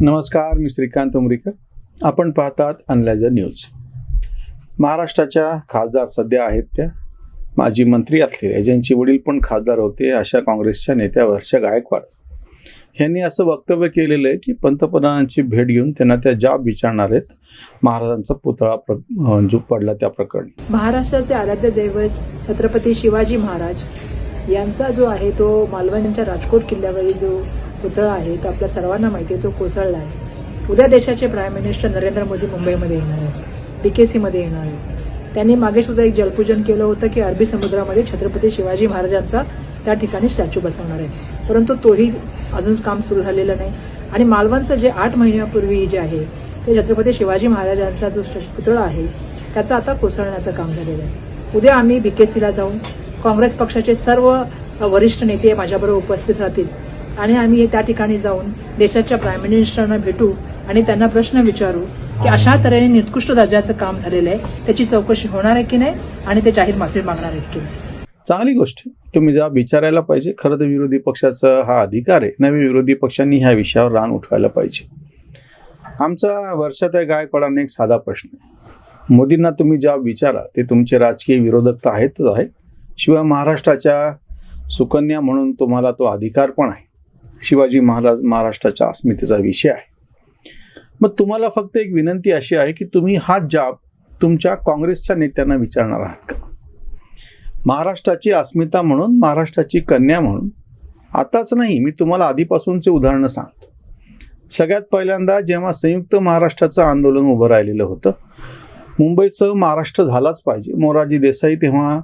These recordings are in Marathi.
नमस्कार मी श्रीकांत उमरीकर. आपण पाहतात अनलायझर न्यूज. महाराष्ट्राच्या खासदार सध्या आहेत त्या माजी मंत्री असलेल्या ज्यांचे वडील पण खासदार होते अशा काँग्रेसच्या नेत्या वर्षा गायकवाड. यांनी असं वक्तव्य केलेलं आहे की पंतप्रधानांची भेट घेऊन त्यांना त्या जाब विचारणार आहेत. महाराजांचा पुतळा प्र जो पडला त्या प्रकरणी. महाराष्ट्राचे आराध्य दैवत छत्रपती शिवाजी महाराज यांचा जो आहे तो मालवणच्या राजकोट किल्ल्यावरील जो पुतळा आहे तो आपल्या सर्वांना माहिती आहे तो कोसळला आहे. उद्या देशाचे प्राईम मिनिस्टर नरेंद्र मोदी मुंबईमध्ये येणार आहेत. बीकेसीमध्ये येणार आहेत. त्यांनी मागे सुद्धा एक जलपूजन केलं होतं की अरबी समुद्रामध्ये छत्रपती शिवाजी महाराजांचा त्या ठिकाणी स्टॅच्यू बसवणार आहे परंतु तोही अजून काम सुरू झालेलं नाही. आणि मालवणचं जे आठ महिन्यापूर्वी जे आहे ते छत्रपती शिवाजी महाराजांचा जो पुतळा आहे त्याचं आता कोसळण्याचं काम झालेलं आहे. उद्या आम्ही बीकेसीला जाऊन काँग्रेस पक्षाचे सर्व वरिष्ठ नेते माझ्याबरोबर उपस्थित राहतील. आणि आम्ही त्या ठिकाणी जाऊन देशाच्या प्राईम मिनिस्टरांना भेटू आणि त्यांना प्रश्न विचारू की अशा तऱ्हेने निकृष्ट दर्जाचं काम झालेलं आहे. त्याची चौकशी होणार आहे की नाही आणि ते जाहीर माफी मागणार आहेत की नाही? चांगली गोष्ट. तुम्ही जेव्हा विचारायला पाहिजे. खरं तर विरोधी पक्षाचा हा अधिकार आहे. नवीन विरोधी पक्षांनी ह्या विषयावर रान उठवायला पाहिजे. आमचा वर्षात आहे गायकवाडांना एक साधा प्रश्न आहे. मोदींना तुम्ही जेव्हा विचारा ते तुमचे राजकीय विरोधक तर आहेतच आहे. शिवाय महाराष्ट्राच्या सुकन्या म्हणून तुम्हाला तो अधिकार पण आहे. शिवाजी महाराज महाराष्ट्राच्या अस्मितेचा विषय आहे. मग तुम्हाला फक्त एक विनंती अशी आहे की तुम्ही हा जाब तुमच्या काँग्रेसच्या नेत्यांना विचारणार आहात का? महाराष्ट्राची अस्मिता म्हणून महाराष्ट्राची कन्या म्हणून आताच नाही मी तुम्हाला आधीपासूनचे उदाहरणं सांगतो. सगळ्यात पहिल्यांदा जेव्हा संयुक्त महाराष्ट्राचं आंदोलन उभं राहिलेलं होतं मुंबईचं महाराष्ट्र झालाच पाहिजे. मोरारजी देसाई तेव्हा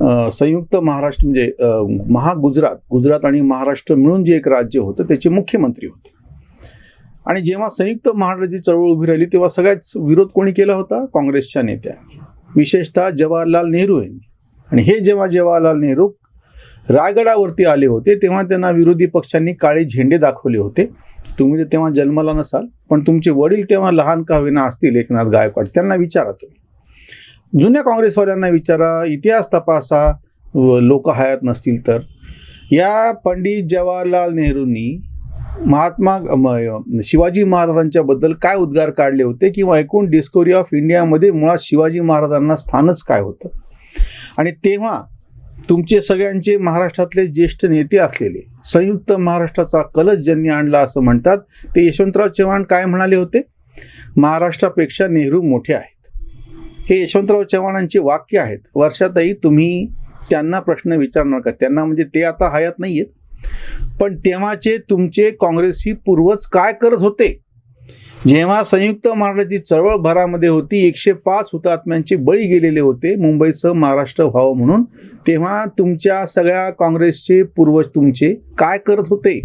संयुक्त महाराष्ट्र म्हणजे महागुजरात गुजरात आणि महाराष्ट्र मिळून जे एक राज्य होतं त्याचे मुख्यमंत्री होते. आणि जेव्हा संयुक्त महाराष्ट्राची चळवळ उभी राहिली तेव्हा सगळ्याच विरोध कोणी केला होता? काँग्रेसच्या नेत्या. विशेषतः जवाहरलाल नेहरू यांनी. आणि हे जेव्हा जवाहरलाल नेहरू रायगडावरती आले होते तेव्हा त्यांना विरोधी पक्षांनी काळे झेंडे दाखवले होते. तुम्ही तेव्हा जन्माला नसाल पण तुमचे वडील तेव्हा लहान का होईना असतील एकनाथ गायकवाड त्यांना विचारा तुम्ही. जुन्या काँग्रेसवाल्यांना विचारा इतिहास तपासा लोक हयात नसतील तर. या पंडित जवाहरलाल नेहरूंनी महात्मा शिवाजी महाराजांच्या बद्दल काय उद्गार काढले होते किंवा एकूण डिस्कवरी ऑफ इंडियामध्ये मुळात शिवाजी महाराजांना स्थानच काय होतं? आणि तेव्हा तुमचे सगळ्यांचे महाराष्ट्रातले ज्येष्ठ नेते असलेले संयुक्त महाराष्ट्राचा कलश ज्यांनी आणला असं म्हणतात ते यशवंतराव चव्हाण काय म्हणाले होते? महाराष्ट्रापेक्षा नेहरू मोठे आहेत. हे यशवंतराव चव्हाणांचे वाक्य आहेत. वर्षातही तुम्ही त्यांना प्रश्न विचारणार का त्यांना म्हणजे ते आता हयात नाही आहेत पण तेव्हाचे तुमचे काँग्रेसी पूर्वज काय करत होते? जेव्हा संयुक्त महाराष्ट्राची चळवळ भरामध्ये होती एकशे पाच हुतात्म्यांचे बळी गेलेले होते मुंबईसह महाराष्ट्र व्हावं म्हणून तेव्हा तुमच्या सगळ्या काँग्रेसचे पूर्वज तुमचे काय करत होते?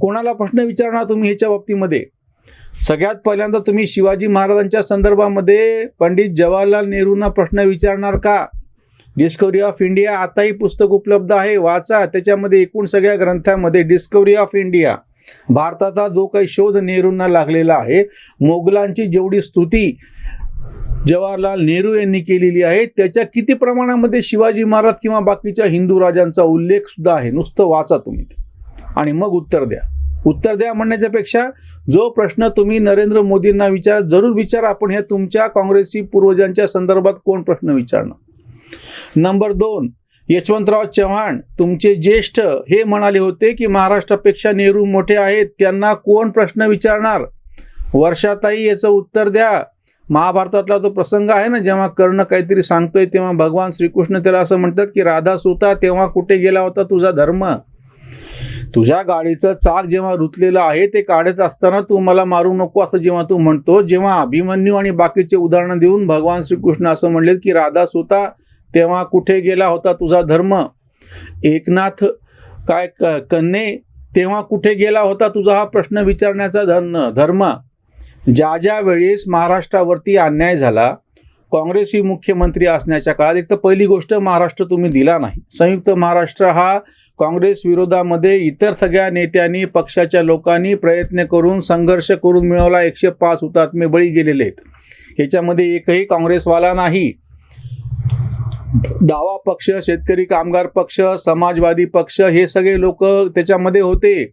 कोणाला प्रश्न विचारणार तुम्ही ह्याच्या बाबतीमध्ये? सगळ्यात पहिल्यांदा तुम्ही शिवाजी महाराजांच्या संदर्भामध्ये पंडित जवाहरलाल नेहरूंना प्रश्न विचारणार का? डिस्कवरी ऑफ इंडिया आताही पुस्तक उपलब्ध आहे वाचा. त्याच्यामध्ये एकूण सगळ्या ग्रंथामध्ये डिस्कवरी ऑफ इंडिया भारताचा जो काही शोध नेहरूंना लागलेला आहे मोगलांची जेवढी स्तुती जवाहरलाल नेहरू यांनी केलेली आहे त्याच्या किती प्रमाणामध्ये शिवाजी महाराज किंवा बाकीच्या हिंदू राजांचा उल्लेख सुद्धा आहे? नुसतं वाचा तुम्ही. आणि मग उत्तर द्या. उत्तर द्या म्हणण्याच्या पेक्षा जो प्रश्न तुम्ही नरेंद्र मोदींना विचार जरूर विचारा आपण ह्या तुमच्या काँग्रेसी पूर्वजांच्या संदर्भात कोण प्रश्न विचारणार? नंबर दोन यशवंतराव चव्हाण तुमचे ज्येष्ठ हे म्हणाले होते की महाराष्ट्रापेक्षा नेहरू मोठे आहेत त्यांना कोण प्रश्न विचारणार? वर्षाताई याचं उत्तर द्या. महाभारतातला तो प्रसंग आहे ना जेव्हा कर्ण काहीतरी सांगतोय तेव्हा भगवान श्रीकृष्ण त्याला असं म्हणतात की राधा सुता तेव्हा कुठे गेला होता तुझा धर्म? तुझ्या गाडीचं चाक जेव्हा रुतलेलं आहे ते काढत असताना तू मला मारू नको असं जेव्हा तू म्हणतो जेव्हा अभिमन्यू आणि बाकीचे उदाहरणं देऊन भगवान श्रीकृष्ण असं म्हणले की राधा स्वतः तेव्हा कुठे गेला होता तुझा धर्म? एकनाथ काय क- कन्ने तेव्हा कुठे गेला होता तुझा हा प्रश्न विचारण्याचा धर्म धर्म? ज्या ज्या वेळेस महाराष्ट्रावरती अन्याय झाला काँग्रेसी मुख्यमंत्री असण्याच्या काळात एक तर पहिली गोष्ट महाराष्ट्र तुम्ही दिला नाही. संयुक्त महाराष्ट्र हा काँग्रेस विरोधामध्ये इतर सगळ्या नेत्यांनी पक्षाच्या लोकांनी प्रयत्न करून संघर्ष करून मिळवला. एकशे पाच हुतात्मे बळी गेलेले आहेत. याच्यामध्ये एकही काँग्रेसवाला नाही. डावा पक्ष शेतकरी कामगार पक्ष समाजवादी पक्ष हे सगळे लोक त्याच्यामध्ये होते.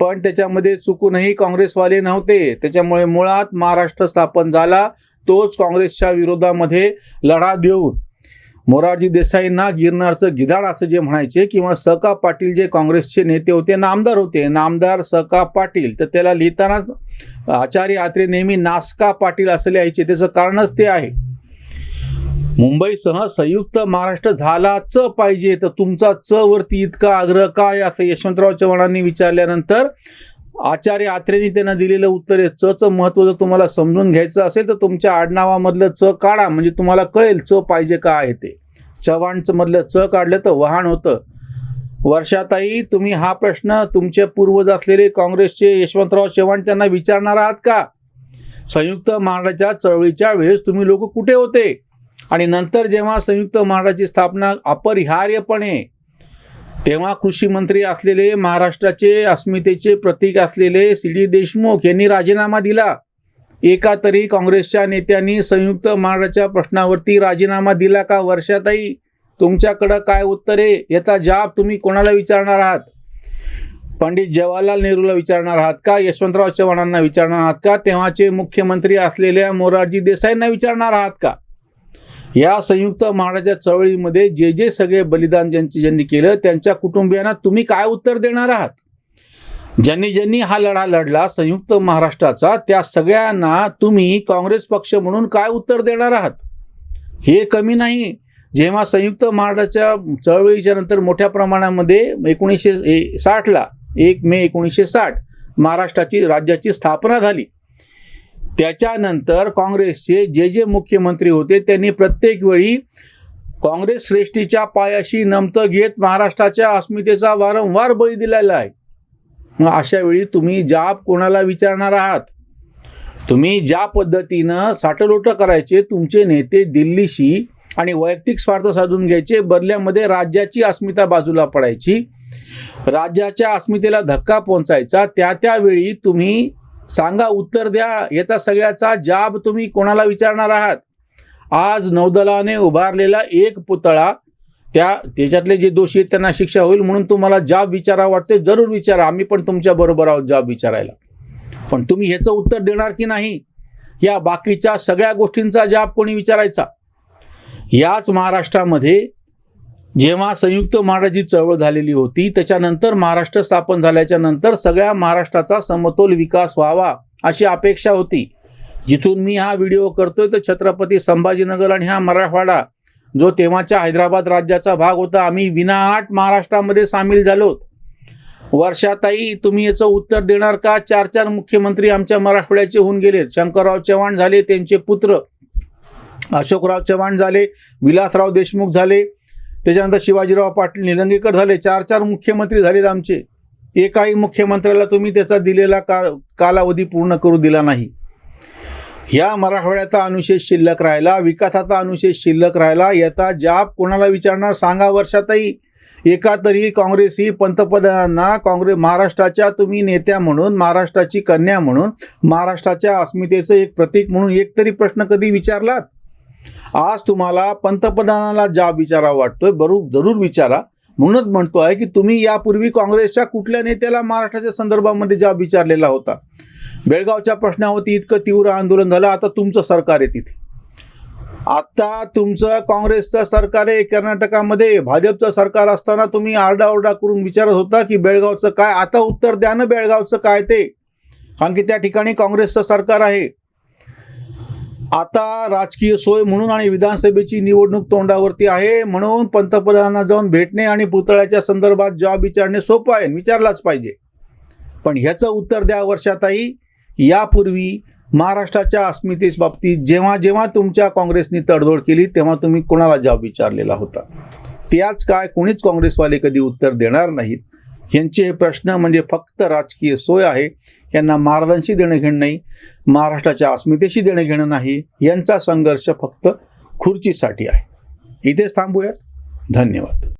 पण त्याच्यामध्ये चुकूनही काँग्रेसवाले नव्हते. त्याच्यामुळे मुळात महाराष्ट्र स्थापन झाला. तोच काँग्रेसच्या विरोधामध्ये लढा देऊन मोरारजी देसाईंना गिरणारचं गिधाड असं जे म्हणायचे किंवा सका पाटील जे काँग्रेसचे नेते होते नामदार होते नामदार सका पाटील तर त्याला लिहितानाच आचार्य आत्रे नेहमी नासका पाटील असं लिहायचे त्याचं कारणच ते आहे. मुंबईसह संयुक्त महाराष्ट्र झालाच पाहिजे तर तुमचा च वरती इतका आग्रह काय? असं यशवंतराव चव्हाणांनी विचारल्यानंतर आचार्य आत्रेंनी त्यांना दिलेलं उत्तर आहे च चं महत्त्व जर तुम्हाला समजून घ्यायचं असेल तर तुमच्या आडनावामधलं च काढा म्हणजे तुम्हाला कळेल च पाहिजे का आहे ते. चव्हाणचं मधलं च काढलं तर वहाण होतं. वर्षाताई तुम्ही हा प्रश्न तुमचे पूर्वज असलेले काँग्रेसचे यशवंतराव चव्हाण त्यांना विचारणार आहात का? संयुक्त महाराष्ट्राच्या चळवळीच्या वेळेस तुम्ही लोक कुठे होते? आणि नंतर जेव्हा संयुक्त महाराष्ट्राची स्थापना अपरिहार्यपणे तेव्हा कृषी मंत्री असलेले महाराष्ट्राचे अस्मितेचे प्रतीक असलेले सी डी देशमुख यांनी राजीनामा दिला. एका तरी काँग्रेसच्या नेत्यांनी संयुक्त महाराष्ट्राच्या प्रश्नावरती राजीनामा दिला का? वर्षाताई तुमच्याकडं काय उत्तर आहे? याचा जाब तुम्ही कोणाला विचारणार आहात? पंडित जवाहरलाल नेहरूला विचारणार आहात का? यशवंतराव चव्हाणांना विचारणार आहात का? तेव्हाचे मुख्यमंत्री असलेल्या मोरारजी देसाईंना विचारणार आहात का? या संयुक्त महाराजा चळवळीमध्ये जे जे सगळे बलिदान ज्यांचे ज्यांनी केलं त्यांच्या कुटुंबियांना तुम्ही काय उत्तर देणार आहात? ज्यांनी ज्यांनी हा लढा लढला संयुक्त महाराष्ट्राचा त्या सगळ्यांना तुम्ही काँग्रेस पक्ष म्हणून काय उत्तर देणार आहात? हे कमी नाही. जेव्हा संयुक्त महाराष्ट्राच्या चळवळीच्या नंतर मोठ्या प्रमाणामध्ये एकोणीसशे ए- साठला एक मे एकोणीसशे साठ महाराष्ट्राची राज्याची स्थापना झाली. त्याच्यानंतर काँग्रेसचे जे जे मुख्यमंत्री होते त्यांनी प्रत्येक वेळी काँग्रेस श्रेष्ठीच्या पायाशी नमतं घेत महाराष्ट्राच्या अस्मितेचा वारंवार बळी दिलेला आहे. मग अशा वेळी तुम्ही जाब कोणाला विचारणार आहात? तुम्ही ज्या पद्धतीनं साठलोट करायचे तुमचे नेते दिल्लीशी आणि वैयक्तिक स्वार्थ साधून घ्यायचे बदल्यामध्ये राज्याची अस्मिता बाजूला पडायची राज्याच्या अस्मितेला धक्का पोहोचायचा त्या त्यावेळी तुम्ही सांगा उत्तर द्या याचा सगळ्याचा जाब तुम्ही कोणाला विचारणार आहात? आज नौदलाने उभारलेला एक पुतळा त्या त्याच्यातले जे दोषी आहेत त्यांना शिक्षा होईल म्हणून तुम्हाला जाब विचारा वाटते जरूर विचारा आम्ही पण तुमच्या बरोबर आहोत जाब विचारायला. पण तुम्ही ह्याचं उत्तर देणार की नाही? या बाकीच्या सगळ्या गोष्टींचा जाब कोणी विचारायचा? याच महाराष्ट्रामध्ये जेव्हा संयुक्त महाराष्ट्राची चळवळ झालेली होती त्याच्यानंतर महाराष्ट्र स्थापन झाल्याच्यानंतर सगळ्या महाराष्ट्राचा समतोल विकास व्हावा अशी अपेक्षा होती. जिथून मी हा व्हिडिओ करतोय तर छत्रपती संभाजीनगर आणि हा मराठवाडा जो तेव्हाच्या हैदराबाद राज्याचा भाग होता आम्ही विनाआट महाराष्ट्रामध्ये सामील झालो. वर्षाताई तुम्ही याचं उत्तर देणार का? चार चार मुख्यमंत्री आमच्या मराठवाड्याचे होऊन गेलेत शंकरराव चव्हाण झाले त्यांचे पुत्र अशोकराव चव्हाण झाले विलासराव देशमुख झाले त्याच्यानंतर शिवाजीराव पाटील निलंगेकर झाले चार चार मुख्यमंत्री झालेत आमचे. एकाही मुख्यमंत्र्याला तुम्ही त्याचा दिलेला का कालावधी पूर्ण करू दिला नाही. या मराठवाड्याचा अनुशेष शिल्लक राहिला विकासाचा अनुशेष शिल्लक राहिला याचा जाब कोणाला विचारणार सांगा वर्षातही एका तरी काँग्रेसी पंतप्रधानांना काँग्रेस महाराष्ट्राच्या तुम्ही नेत्या म्हणून महाराष्ट्राची कन्या म्हणून महाराष्ट्राच्या अस्मितेचं एक प्रतीक म्हणून एक तरी प्रश्न कधी विचारलात? आज तुम्हाला पंतप्रधानाला ज्या विचारा वाटतोय बरोबर जरूर विचारा. म्हणूनच म्हणतो आहे की तुम्ही यापूर्वी काँग्रेसच्या कुठल्या नेत्याला महाराष्ट्राच्या संदर्भामध्ये जाब विचारलेला होता? बेळगावच्या प्रश्नावरती इतकं तीव्र आंदोलन झालं आता तुमचं सरकार आहे तिथे. आता तुमचं काँग्रेसचं सरकार आहे कर्नाटकामध्ये. भाजपचं सरकार असताना तुम्ही आरडाओरडा करून विचारत होता की बेळगावचं काय? आता उत्तर द्या ना बेळगावचं काय ते. कारण की त्या ठिकाणी काँग्रेसचं सरकार आहे. आता राजकीय सोय म्हणून आणि विधानसभेची निवडणूक तोंडावरती आहे. म्हणून पंतप्रधानांना जाऊन भेटणे आणि पुतळ्याच्या संदर्भात जॉब विचारणे सोपं आहे. विचारलाच पाहिजे. पण ह्याचं उत्तर द्या वर्षाताई. यापूर्वी महाराष्ट्राच्या अस्मितेस बाबतीत जेव्हा जेव्हा तुमच्या काँग्रेसनी तडजोड केली तेव्हा तुम्ही कोणाला जॉब विचारलेला होता? त्याच काय कोणीच काँग्रेसवाले कधी उत्तर देणार नाहीत. यांचे हे प्रश्न म्हणजे फक्त राजकीय सोय आहे. यांना महाराजांशी देणं घेणं नाही. महाराष्ट्राच्या अस्मितेशी देणं घेणं नाही. यांचा संघर्ष फक्त खुर्चीसाठी आहे. इथेच थांबूया धन्यवाद.